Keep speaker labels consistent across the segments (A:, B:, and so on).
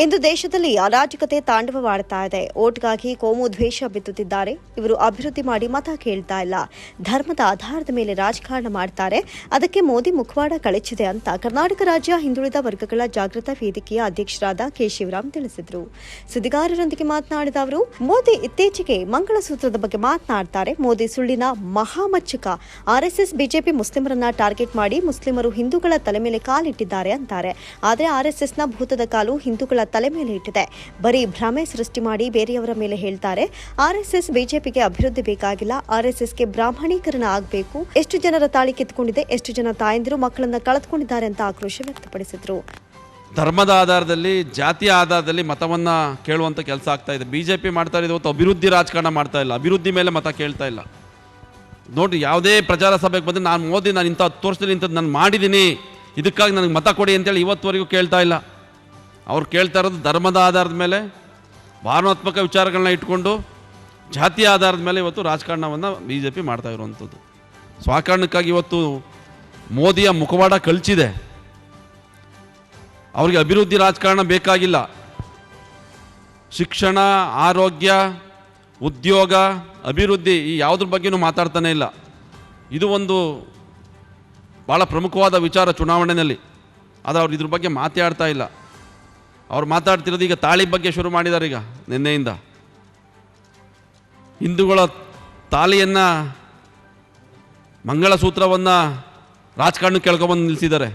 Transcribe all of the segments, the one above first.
A: ಇಂದು ದೇಶದಲ್ಲಿ ಅರಾಜಕತೆ ತಾಂಡವವಾಡ್ತಾ ಇದೆ. ಓಟ್ಗಾಗಿ ಕೋಮು ದ್ವೇಷ ಬಿತ್ತುತ್ತಿದ್ದಾರೆ. ಇವರು ಅಭಿವೃದ್ಧಿ ಮಾಡಿ ಮತ ಕೇಳ್ತಾ ಇಲ್ಲ. ಧರ್ಮದ ಆಧಾರದ ಮೇಲೆ ರಾಜಕಾರಣ ಮಾಡ್ತಾರೆ. ಅದಕ್ಕೆ ಮೋದಿ ಮುಖವಾಡ ಕಳಚಿದೆ ಅಂತ ಕರ್ನಾಟಕ ರಾಜ್ಯ ಹಿಂದುಳಿದ ವರ್ಗಗಳ ಜಾಗೃತ ವೇದಿಕೆಯ ಅಧ್ಯಕ್ಷರಾದ ಕೆ. ಶಿವರಾಮ್ ತಿಳಿಸಿದರು. ಸುದ್ದಿಗಾರರೊಂದಿಗೆ ಮಾತನಾಡಿದ ಅವರು, ಮೋದಿ ಇತ್ತೀಚೆಗೆ ಮಂಗಳಸೂತ್ರದ ಬಗ್ಗೆ ಮಾತನಾಡ್ತಾರೆ. ಮೋದಿ ಸುಳ್ಳಿನ ಮಹಾಮಚ್ಚಕ. ಆರ್ಎಸ್ಎಸ್ ಬಿಜೆಪಿ ಮುಸ್ಲಿಮರನ್ನ ಟಾರ್ಗೆಟ್ ಮಾಡಿ ಮುಸ್ಲಿಮರು ಹಿಂದೂಗಳ ತಲೆ ಮೇಲೆ ಕಾಲಿಟ್ಟಿದ್ದಾರೆ ಅಂತಾರೆ. ಆದರೆ ಆರ್ಎಸ್ಎಸ್ನ ಭೂತದ ಕಾಲು ಹಿಂದೂಗಳ ತಲೆ ಮೇಲೆ ಇಟ್ಟಿದೆ. ಬರೀ ಭ್ರಮೆ ಸೃಷ್ಟಿ ಮಾಡಿ ಬೇರೆಯವರ ಮೇಲೆ ಹೇಳ್ತಾರೆ. ಆರ್ಎಸ್ಎಸ್ ಬಿಜೆಪಿಗೆ ಅಭಿವೃದ್ಧಿ ಬೇಕಾಗಿಲ್ಲ. ಆರ್ಎಸ್ಎಸ್ಗೆ ಬ್ರಾಹ್ಮಣೀಕರಣ ಆಗಬೇಕು. ಎಷ್ಟು ಜನರ ತಾಳಿ ಕಿತ್ಕೊಂಡಿದೆ, ಎಷ್ಟು ಜನ ತಾಯಂದಿರು ಮಕ್ಕಳನ್ನ ಕಳೆದುಕೊಂಡಿದ್ದಾರೆ ಅಂತ ಆಕ್ರೋಶ ವ್ಯಕ್ತಪಡಿಸಿದ್ರು.
B: ಧರ್ಮದ ಆಧಾರದಲ್ಲಿ, ಜಾತಿಯ ಆಧಾರದಲ್ಲಿ ಮತವನ್ನು ಕೇಳುವಂಥ ಕೆಲಸ ಆಗ್ತಾ ಇದೆ. ಬಿ ಜೆ ಪಿ ಮಾಡ್ತಾ ಇದೆ ಅಭಿವೃದ್ಧಿ ರಾಜಕಾರಣ ಮಾಡ್ತಾ ಇಲ್ಲ. ಅಭಿವೃದ್ಧಿ ಮೇಲೆ ಮತ ಕೇಳ್ತಾ ಇಲ್ಲ. ನೋಡಿ ಯಾವುದೇ ಪ್ರಚಾರ ಸಭೆಗೆ ಬಂದರೆ ನಾನು ಮೋದಿ, ನಾನು ಇಂಥ ಹತ್ತು ಇಂಥದ್ದು ನಾನು ಮಾಡಿದ್ದೀನಿ. ಇದಕ್ಕಾಗಿ ನನಗೆ ಮತ ಕೊಡಿ ಅಂತೇಳಿ ಇವತ್ತುವರೆಗೂ ಕೇಳ್ತಾ ಇಲ್ಲ. ಅವ್ರು ಕೇಳ್ತಾ ಇರೋದು ಧರ್ಮದ ಆಧಾರದ ಮೇಲೆ, ಭಾವನಾತ್ಮಕ ವಿಚಾರಗಳನ್ನ ಇಟ್ಕೊಂಡು ಜಾತಿಯ ಆಧಾರದ ಮೇಲೆ ಇವತ್ತು ರಾಜಕಾರಣವನ್ನು ಬಿ ಜೆ ಪಿ ಮಾಡ್ತಾ ಇರುವಂಥದ್ದು. ಸೊ ಇವತ್ತು ಮೋದಿಯ ಮುಖವಾಡ ಕಳಚಿದೆ ಅವ್ರಿಗೆ ಅಭಿವೃದ್ಧಿ ರಾಜಕಾರಣ ಬೇಕಾಗಿಲ್ಲ. ಶಿಕ್ಷಣ, ಆರೋಗ್ಯ, ಉದ್ಯೋಗ, ಅಭಿವೃದ್ಧಿ ಈ ಯಾವುದ್ರ ಬಗ್ಗೆನೂ ಮಾತಾಡ್ತಾನೆ ಇಲ್ಲ. ಇದು ಒಂದು ಭಾಳ ಪ್ರಮುಖವಾದ ವಿಚಾರ ಚುನಾವಣೆಯಲ್ಲಿ. ಆದರೆ ಅವ್ರು ಇದ್ರ ಬಗ್ಗೆ ಮಾತಾಡ್ತಾ ಇಲ್ಲ. ಅವ್ರು ಮಾತಾಡ್ತಿರೋದು ಈಗ ತಾಳಿ ಬಗ್ಗೆ ಶುರು ಮಾಡಿದ್ದಾರೆ ಈಗ ನಿನ್ನೆಯಿಂದ. ಹಿಂದೂಗಳ ತಾಳಿಯನ್ನು, ಮಂಗಳಸೂತ್ರವನ್ನು ರಾಜಕಾರಣ ಕೇಳ್ಕೊಬಂದು ನಿಲ್ಲಿಸಿದ್ದಾರೆ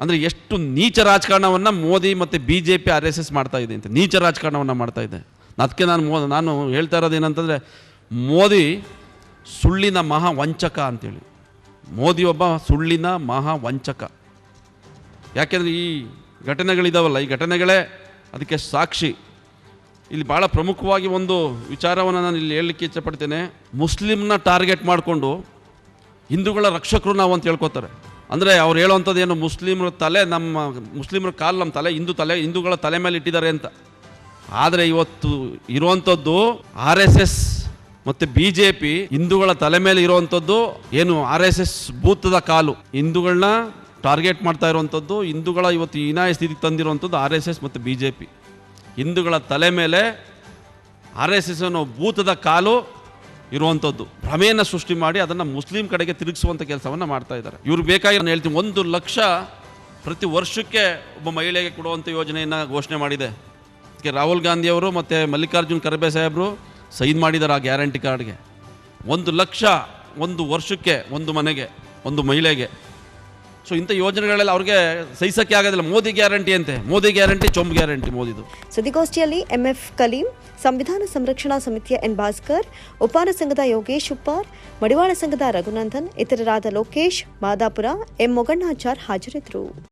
B: ಅಂದರೆ ಎಷ್ಟು ನೀಚ ರಾಜಕಾರಣವನ್ನು ಮೋದಿ ಮತ್ತು B J P R S S ಮಾಡ್ತಾ ಇದೆ ಅಂತ. ನೀಚ ರಾಜಕಾರಣವನ್ನು ಮಾಡ್ತಾ ಇದೆ. ಅದಕ್ಕೆ ನಾನು ಮೋ, ನಾನು ಹೇಳ್ತಾ ಇರೋದು ಏನಂತಂದರೆ, ಮೋದಿ ಸುಳ್ಳಿನ ಮಹಾ ವಂಚಕ ಅಂತೇಳಿ. ಮೋದಿ ಒಬ್ಬ ಸುಳ್ಳಿನ ಮಹಾ ವಂಚಕ ಯಾಕೆಂದರೆ ಈ ಘಟನೆಗಳಿದಾವಲ್ಲ, ಈ ಘಟನೆಗಳೇ ಅದಕ್ಕೆ ಸಾಕ್ಷಿ. ಇಲ್ಲಿ ಭಾಳ ಪ್ರಮುಖವಾಗಿ ಒಂದು ವಿಚಾರವನ್ನು ನಾನು ಇಲ್ಲಿ ಹೇಳಲಿಕ್ಕೆ ಇಚ್ಛಪಡ್ತೇನೆ. ಮುಸ್ಲಿಮ್ನ ಟಾರ್ಗೆಟ್ ಮಾಡಿಕೊಂಡು ಹಿಂದೂಗಳ ರಕ್ಷಕರು ನಾವು ಅಂತ ಹೇಳ್ಕೊತಾರೆ. ಅಂದರೆ ಅವ್ರು ಹೇಳುವಂಥದ್ದು ಏನು ಮುಸ್ಲಿಮ್ರ ತಲೆ ನಮ್ಮ, ಮುಸ್ಲಿಮ್ರ ಕಾಲು ನಮ್ಮ ತಲೆ, ಹಿಂದೂ ತಲೆ, ಹಿಂದೂಗಳ ತಲೆ ಮೇಲೆ ಇಟ್ಟಿದ್ದಾರೆ ಅಂತ. ಆದರೆ ಇವತ್ತು ಇರುವಂಥದ್ದು ಆರ್ ಎಸ್ ಎಸ್ ಮತ್ತು ಬಿ ಜೆ ಪಿ ಹಿಂದೂಗಳ ತಲೆ ಮೇಲೆ ಇರುವಂಥದ್ದು ಏನು ಆರ್ ಎಸ್ ಎಸ್ ಭೂತದ ಕಾಲು. ಹಿಂದೂಗಳನ್ನ ಟಾರ್ಗೆಟ್ ಮಾಡ್ತಾ ಇರುವಂಥದ್ದು, ಹಿಂದೂಗಳ ಇವತ್ತು ಹೀನಾಯ ಸ್ಥಿತಿಗೆ ತಂದಿರುವಂಥದ್ದು ಆರ್ ಎಸ್ ಎಸ್ ಮತ್ತು ಬಿ ಜೆ ಪಿ. ಹಿಂದೂಗಳ ತಲೆ ಮೇಲೆ ಆರ್ ಎಸ್ ಎಸ್ ಅನ್ನೋ ಭೂತದ ಕಾಲು ಇರುವಂಥದ್ದು. ಭ್ರಮೆಯನ್ನು ಸೃಷ್ಟಿ ಮಾಡಿ ಅದನ್ನು ಮುಸ್ಲಿಂ ಕಡೆಗೆ ತಿರುಗಿಸುವಂಥ ಕೆಲಸವನ್ನು ಮಾಡ್ತಾ ಇದ್ದಾರೆ. ಇವ್ರು ಬೇಕಾಗಿ ನಾನು ಹೇಳ್ತೀನಿ, ಒಂದು ಲಕ್ಷ ಪ್ರತಿ ವರ್ಷಕ್ಕೆ ಒಬ್ಬ ಮಹಿಳೆಗೆ ಕೊಡುವಂಥ ಯೋಜನೆಯನ್ನು ಘೋಷಣೆ ಮಾಡಿದೆ. ಅದಕ್ಕೆ ರಾಹುಲ್ ಗಾಂಧಿಯವರು ಮತ್ತು ಮಲ್ಲಿಕಾರ್ಜುನ್ ಖರ್ಗೆ ಸಾಹೇಬರು ಸೈನ್ ಮಾಡಿದ್ದಾರೆ ಆ ಗ್ಯಾರಂಟಿ ಕಾರ್ಡ್ಗೆ. ಒಂದು ಲಕ್ಷ ಒಂದು ವರ್ಷಕ್ಕೆ ಒಂದು ಮನೆಗೆ, ಒಂದು ಮಹಿಳೆಗೆ. ಸೊ ಇಂಥ ಯೋಜನೆಗಳೆಲ್ಲ ಅವ್ರಿಗೆ ಸಹಿಸೋಕ್ಕೆ ಆಗೋದಿಲ್ಲ. ಮೋದಿ ಗ್ಯಾರಂಟಿ ಅಂತೆ. ಮೋದಿ ಗ್ಯಾರಂಟಿ, ಚೊಂಬ್ ಗ್ಯಾರಂಟಿ ಮೋದಿದು.
A: ಸುದ್ದಿಗೋಷ್ಠಿಯಲ್ಲಿ ಎಂಎಫ್ ಕಲೀಂ, ಸಂವಿಧಾನ ಸಂರಕ್ಷಣಾ ಸಮಿತಿಯ ಎನ್ ಭಾಸ್ಕರ್ ಉಪಾನ ಸಂಘದ ಯೋಗೇಶ್ ಉಪ್ಪಾರ್, ಮಡಿವಾಳ ಸಂಘದ ರಘುನಂದನ್, ಇತರರಾದ ಲೋಕೇಶ್, ಮಾದಾಪುರ, ಎಂ ಮೊಗಣ್ಣಾಚಾರ್ ಹಾಜರಿದ್ದರು.